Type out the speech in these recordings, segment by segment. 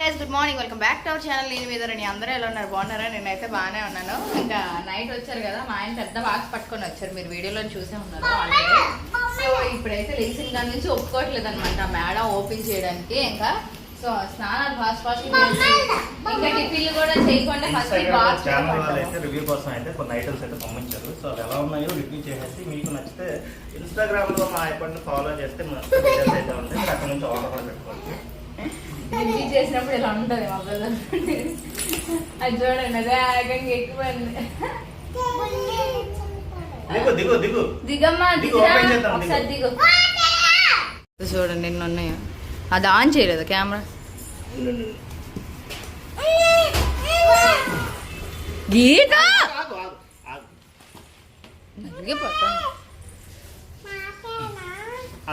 Good morning welcome back to our channel నేను మీద రండి అందరూ ఎలా ఉన్నారు? బాగున్నారా? నేనైతే బాగానే ఉన్నాను. ఇంకా నైట్ వచ్చారు కదా మా ఆయన పెద్ద బాక్స్ పట్టుకొని వచ్చారు. మీరు వీడియోలో చూసే ఉన్నారు సో ఇప్పుడైతే లేచిన దాని నుంచి ఒప్పుకోవట్లేదు అనమాట మేడం ఓపెన్ చేయడానికి ఇంకా. సో స్నానాలు ఫాస్ట్ ఫాస్ట్ ఇంకా టిఫిన్లు కూడా చేయకుండా ఫస్ట్ బాక్స్ ఛానల్ వాళ్ళు అయితే రివ్యూ కోసం అయితే కొన్ని ఐటమ్స్ అయితే పంపించారు. సో అవి ఎలా ఉన్నాయో రివ్యూ చేసేసి మీకు నచ్చితే ఇన్స్టాగ్రామ్లో మా అకౌంట్ ఫాలో చేస్తే అయితే ఉంటాయి. అక్కడ నుంచి ఆర్డర్ పెట్టుకోవచ్చు. రివ్యూ చేసినప్పుడు ఇలా ఉంటుంది మా బ్రదర్ అది చూడండి అదే ఆగంగా ఎక్కువ దిగు దిగు దిగమ్మా దిగురా. దిగు. చూడండి ఎన్ని ఉన్నాయో. అది ఆన్ చేయలేదు కెమెరా. గీత! ఆగు, ఆగు, ఆగు. నలిగిపోతాను.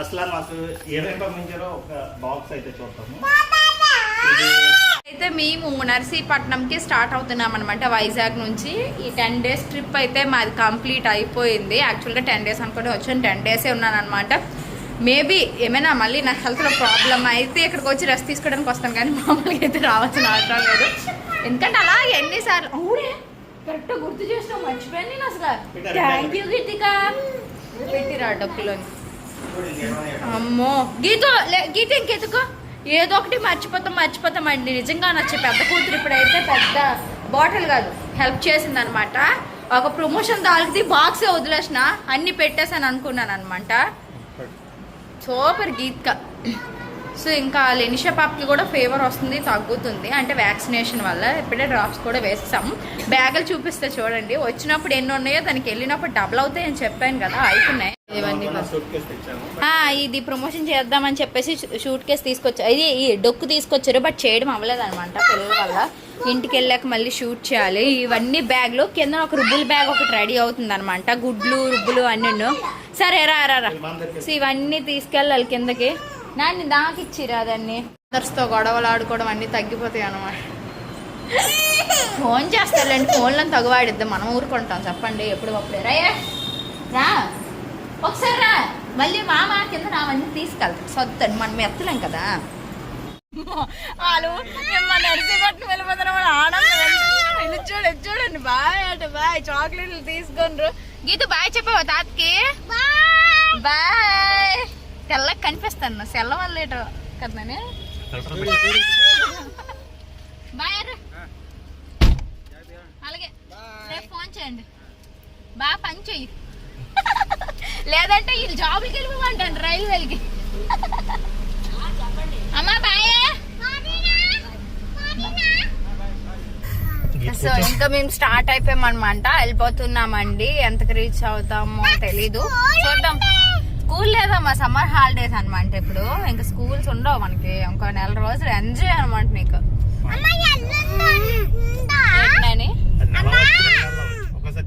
అసలు మాకు ఏమేమి పంపించారో ఒక బాక్స్ అయితే చూద్దాము. ఇది అయితే మేము నర్సీపట్నంకి స్టార్ట్ అవుతున్నాం అనమాట వైజాగ్ నుంచి. ఈ టెన్ డేస్ ట్రిప్ అయితే మాది కంప్లీట్ అయిపోయింది. యాక్చువల్గా టెన్ డేస్ అనుకుంటే వచ్చాను. టెన్ డేసే ఉన్నాను అనమాట మేబీ ఏమైనా మళ్ళీ నా హెల్త్లో ప్రాబ్లం అయితే ఇక్కడికి వచ్చి రెస్ట్ తీసుకోవడానికి వస్తాను కానీ మామూలుగా అయితే రావాల్సిన అవసరం లేదు. ఎందుకంటే అలా ఎన్నిసార్లు అవునే కరెక్ట్ గుర్తు చేసినా మర్చిపోయాను నేను అసలు. Thank you Geethika. పెట్టిరా డబ్బులోని. అమ్మో. గీత లే- గీత ఇంకెతుకో ఏదో ఒకటి మర్చిపోతాం మర్చిపోతామండి నిజంగా నచ్చే పెద్ద కూతురు ఇప్పుడైతే పెద్ద బాటిల్ కాదు హెల్ప్ చేసింది అనమాట ఒక ప్రమోషన్ దానికి బాక్స్ వదిలేసిన అన్ని పెట్టేసాను అనుకున్నాను అనమాట సూపర్ గీత్క. సో ఇంకా లెనిషా పాపకి కూడా ఫీవర్ వస్తుంది తగ్గుతుంది. అంటే వ్యాక్సినేషన్ వల్ల ఇప్పుడే డ్రాప్స్ కూడా వేస్తాము బ్యాగులు చూపిస్తే చూడండి. వచ్చినప్పుడు ఎన్ని ఉన్నాయో దానికి వెళ్ళినప్పుడు డబుల్ అవుతాయి అని చెప్పాను కదా అవుతున్నాయి ఇది ప్రమోషన్ చేద్దామని చెప్పేసి షూట్ కేసు తీసుకొచ్చారు ఇది ఈ డొక్కు తీసుకొచ్చారు బట్ చేయడం అవ్వలేదు అనమాట పిల్లల వల్ల. ఇంటికి వెళ్ళాక మళ్ళీ షూట్ చేయాలి. ఇవన్నీ బ్యాగ్లు కింద ఒక రుబ్బుల బ్యాగ్ ఒకటి రెడీ అవుతుంది అనమాట గుడ్లు రుబ్బులు అన్నీ సరే రా రా రా. సో ఇవన్నీ తీసుకెళ్ళాలి కిందకి. నాన్ని దాకి ఇచ్చిరా దాన్ని. అదర్స్తో గొడవలు ఆడుకోవడం అన్నీ తగ్గిపోతాయి అనమాట ఫోన్ చేస్తారులేండి ఫోన్లో తగువాడిద్దాం. మనం ఊరుకుంటాం. చెప్పండి ఎప్పుడు అప్పుడే రా. ఒకసారి రా. మళ్ళీ మామ కింద నావన్నీ తీసుకెళ్తాడు సొద్దండి మనం ఎత్తలేం కదా. వాళ్ళు మేము మన నర్సీపట్నం వెళ్ళిపోతున్నాం ఆనందం వెళ్ళి చూడండి చూడండి. బాయ్ అట బాయ్. చాక్లెట్లు తీసుకొండ్రు గీతు బాయ్ చెప్పావు తాతకి? బాయ్. తెల్లకి కనిపిస్తాను. సెల్ల వల్లేటో కదా బాయ్ రా. అలాగే. రేపు ఫోన్ చేయండి. బాగా పని చెయ్యి. లేదంటే వీళ్ళు జాబులకి వెళ్ళిపోమంటాను రైల్వేలకి అమ్మా బాయ్. సో ఇంకా మేము స్టార్ట్ అయిపోయామన్నమాట. వెళ్ళిపోతున్నామండి. ఎంతకు రీచ్ అవుతామో తెలీదు. చూద్దాం. స్కూల్ లేదమ్మా సమ్మర్ హాలిడేస్ అన్నమాట ఇప్పుడు. ఇంకా స్కూల్స్ ఉండవు మనకి. ఇంకో నెల రోజులు ఎంజాయ్ అనమాట నీకు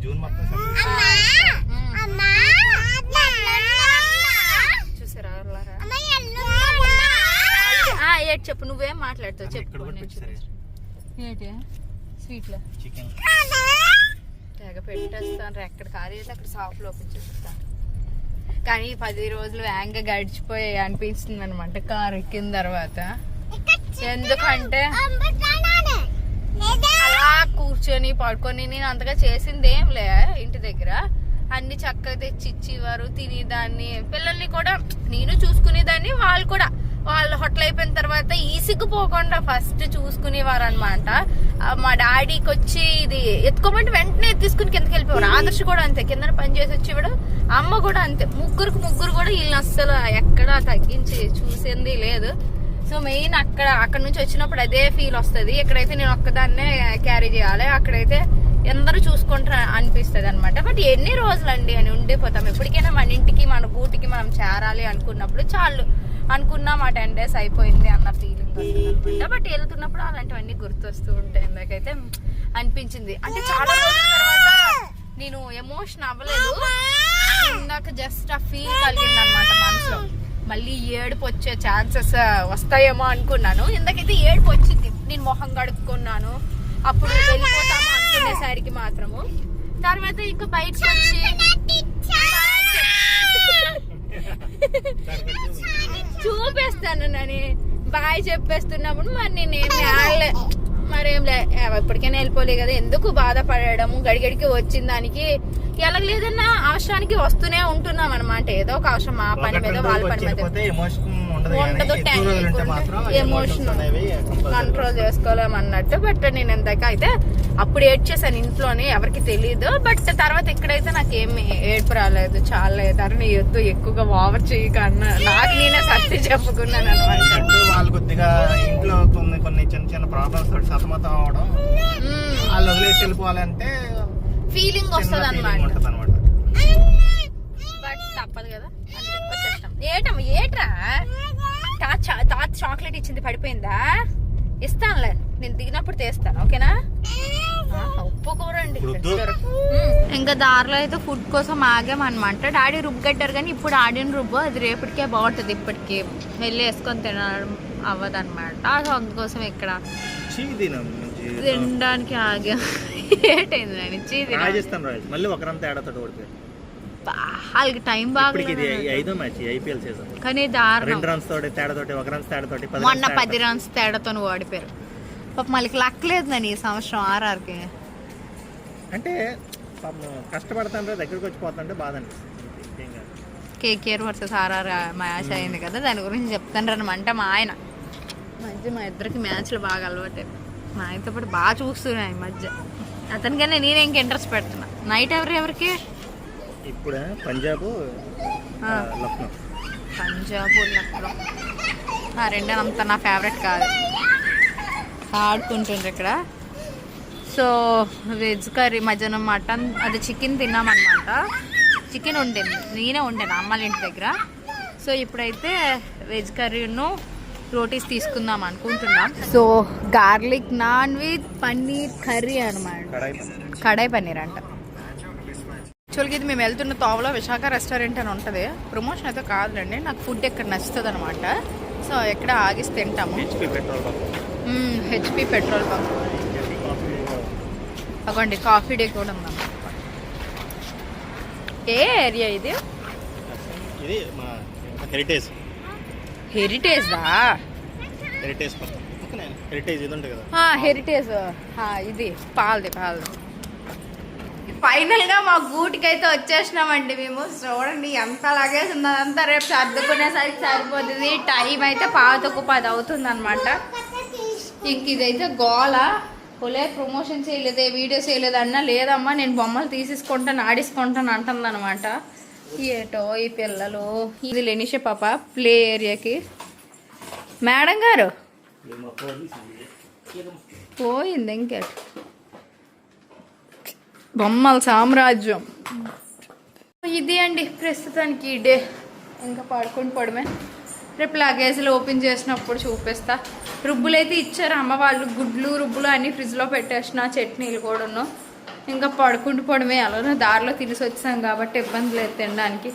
జూన్ మొత్తం ఏంటి చెప్పు నువ్వేం మాట్లాడుతావు? చెప్పు. చూపిస్తాను. ఏంటి? స్వీట్లో? చికెన్ తెగ పెట్టేస్తాను ఎక్కడ ఖాళీ అయితే అక్కడ షాప్లో ఓపెన్ చేస్తాను కానీ పది రోజులు వేగంగా గడిచిపోయాయి అనిపిస్తుంది అనమాట కారు ఎక్కిన తర్వాత. ఎందుకంటే అలా కూర్చొని పడుకొని నేను అంతగా చేసింది ఏం లే ఇంటి దగ్గర. అన్ని చక్కగా తెచ్చి ఇచ్చేవారు తినేదాన్ని. పిల్లల్ని కూడా నేను చూసుకునేదాన్ని వాళ్ళు కూడా. వాళ్ళు హోటల్ అయిపోయిన తర్వాత ఈసిగిపోకుండా ఫస్ట్ చూసుకునేవారు అనమాట మా డాడీకి వచ్చి ఇది ఎత్తుకోమంటే వెంటనే తీసుకుని కిందకి వెళ్ళిపోయారు ఆదర్శ కూడా అంతే కింద పని చేసి వచ్చేవాడు. అమ్మ కూడా అంతే ముగ్గురికి ముగ్గురు కూడా వీళ్ళని అస్సలు ఎక్కడా తగ్గించి చూసింది లేదు. సో మెయిన్ అక్కడ అక్కడ నుంచి వచ్చినప్పుడు అదే ఫీల్ వస్తుంది. ఇక్కడైతే నేను ఒక్కదాన్నే క్యారీ చేయాలి అక్కడైతే ఎందరూ చూసుకుంటారు అనిపిస్తుంది అనమాట బట్ ఎన్ని రోజులండి అని ఉండిపోతాం. ఎప్పటికైనా మన ఇంటికి మన బూటికి మనం చేరాలి అనుకున్నప్పుడు చాలు. అనుకున్నాం ఆ టెన్ డేస్ అయిపోయింది అన్న ఫీలింగ్ వస్తుంది బట్ వెళ్తున్నప్పుడు అలాంటివన్నీ గుర్తొస్తూ ఉంటాయి నాకైతే అనిపించింది. అంటే చాలా రోజుల తర్వాత నేను ఎమోషన్ అవ్వలేదు. ఇందాక జస్ట్ ఆ ఫీల్ కలిగింది అనమాట మనసులో. మళ్ళీ ఏడుపు వచ్చే ఛాన్సెస్ వస్తాయేమో అనుకున్నాను. ఇందాకైతే ఏడుపు వచ్చింది నేను మొహం కడుక్కున్నాను. అప్పుడు వెళ్ళిపోతాము అనుకునేసరికి మాత్రము. తర్వాత ఇంకా బయటకు వచ్చి చూపిస్తాను నని. బాయ్ చెప్పేస్తున్నప్పుడు మరి నేనేమి మరేం లే. ఏ, ఇప్పటికైనా వెళ్ళిపోలే కదా. ఎందుకు బాధపడము గడిగడికి వచ్చిన దానికి ఎలా లేదన్నా అవసరానికి వస్తూనే ఉంటున్నాం అనమాట ఏదో ఒక అవసరం మా పని మీద వాళ్ళ పని మీద. ఉండదు ఎమోషన్ కంట్రోల్ చేసుకోలేమన్నట్టు బట్ నేను ఇందాక అయితే అప్పుడు ఏడ్చేసాను ఇంట్లోనే ఎవరికి తెలియదు బట్ తర్వాత ఇక్కడైతే నాకు ఏమి ఏడుపు రాలేదు చాలా ధరని ఎద్దు ఎక్కువగా ఓవర్ చేయక అన్న నాకు నేనే సత్తి చెప్పుకున్నాను అనమాట వాళ్ళు కొద్దిగా ఇంట్లో కొన్ని కొన్ని చిన్న చిన్న ప్రాబ్లమ్స్ తోటి సతమతం అవడం వాళ్ళు వదిలేసి వెళ్ళిపోవాలంటే ఫీలింగ్ వస్తుంది అనమాట బట్ తప్పదు కదా. ఏటమ్మ ఏట్రా? తాత చాక్లెట్ ఇచ్చింది పడిపోయిందా? ఇస్తానులే నేను దిగినప్పుడు తీస్తాను ఓకేనా? వద్దు. ఇంకా దారిలో అయితే ఫుడ్ కోసం ఆగామన్నమాట. డాడీ రుబ్బగట్టారు కానీ ఇప్పుడు ఆడిన రుబ్బు అది రేపటికే బాగుంటుంది ఇప్పటికి. వెళ్ళి వేసుకొని తినడం అవ్వదన్నమాట. సో అందుకోసం ఇక్కడ తినడానికి ఆగా. ఏటైంది? నేను? మళ్ళీ ఒకరంతా ఓడిపోయారు. వాళ్ళకి టైం బాగా ఇప్పటికి ఇది ఐ- ఐదో మ్యాచ్ ఐపీఎల్ సీజన్ కానీ దారుణం. రన్స్ తోటి తేడాతోటి ఒక రన్స్ తేడాతోటి పది మొన్న పది. రన్స్ తేడాతో ఓడిపోయారు. పాప మళ్ళీ లక్కలేదు నన్ను ఈ సంవత్సరం ఆర్ఆర్కి. అంటే కష్టపడుతుంటే దగ్గరికి వచ్చి పోతుంటే బాధ అనిపిస్తుంది. కేకేఆర్ వర్సెస్ ఆర్ఆర్ మ్యాచ్ అయింది కదా దాని గురించి చెప్తాను మా ఆయన. మధ్య మా ఇద్దరికి మ్యాచ్లు బాగా అలవాటే. మా ఆయనతో పాటు బాగా చూస్తున్నాయి ఈ మధ్య. అతనికన్నా నేను ఇంక ఇంట్రెస్ట్ పెడుతున్నా. నైట్ ఎవరు ఎవరికి? ఇప్పుడే? పంజాబ్. లక్నో. పంజాబ్ లక్నో. ఆ రెండే అంత నా ఫేవరెట్ కాదు. ఆడుకుంటుండ్రు ఇక్కడ. సో వెజ్ కర్రీ మధ్యాహ్నం మటన్ అది చికెన్ తిన్నామన్నమాట. చికెన్ ఉండింది నేనే ఉండాను అమ్మాళ్ళ ఇంటి దగ్గర. సో ఇప్పుడైతే వెజ్ కర్రీను రోటీస్ తీసుకుందాం అనుకుంటున్నాం. So garlic naan with paneer curry అనమాట. కడాయి పన్నీర్ అంట. యాక్చువల్గా ఇది మేము వెళ్తున్న తోవలో విశాఖ రెస్టారెంట్ అని ఉంటుంది. ప్రమోషన్ అయితే కాదులేండి నాకు ఫుడ్ ఎక్కడ నచ్చుతుంది అనమాట సో ఎక్కడ ఆగిసి తింటాము. HP petrol bunk. బంక్. అగోండి కాఫీ డే కూడా ఉందన్నమాట ఏ ఏరియా ఇది? ఇది మా హెరిటేజ్. హెరిటేజ్దా హెరిటేజ్ హెరిటేజ్ ఇది ఉంటుంది కదా. హెరిటేజ్. ఇది పాలది పాలది. ఫైనల్గా మా గూటికి అయితే వచ్చేసినామండి మేము. చూడండి ఎంత లగేజ్ ఉన్నదంతా రేపు సర్దుకునేసరికి సరిపోతుంది. టైం అయితే పాతకు పది అవుతుంది అనమాట ఇంక ఇదైతే గోల. ఒలే ప్రమోషన్ చేయలేదే వీడియో చేయలేదు అన్నా లేదమ్మా నేను బొమ్మలు తీసేసుకుంటాను ఆడేసుకుంటాను అంటుంది అనమాట ఏటో ఈ పిల్లలు. ఇది లెనిషే పాప ప్లే ఏరియాకి మేడం గారు? పోయింది ఇంకెట్. బొమ్మల సామ్రాజ్యం. ఇది అండి ప్రస్తుతానికి ఈ డే ఇంకా పాడుకొని పడమే రేపు లగేజ్లు ఓపెన్ చేసినప్పుడు చూపిస్తా. రుబ్బులు అయితే ఇచ్చారు అమ్మ వాళ్ళు. గుడ్లు రుబ్బులు అన్నీ ఫ్రిడ్జ్లో పెట్టేసిన చట్నీలు కూడాను ఇంకా పడుకుంటూ పడమే అలానే దారిలో తినేసి వచ్చాం కాబట్టి ఇబ్బంది లేదు తినడానికి.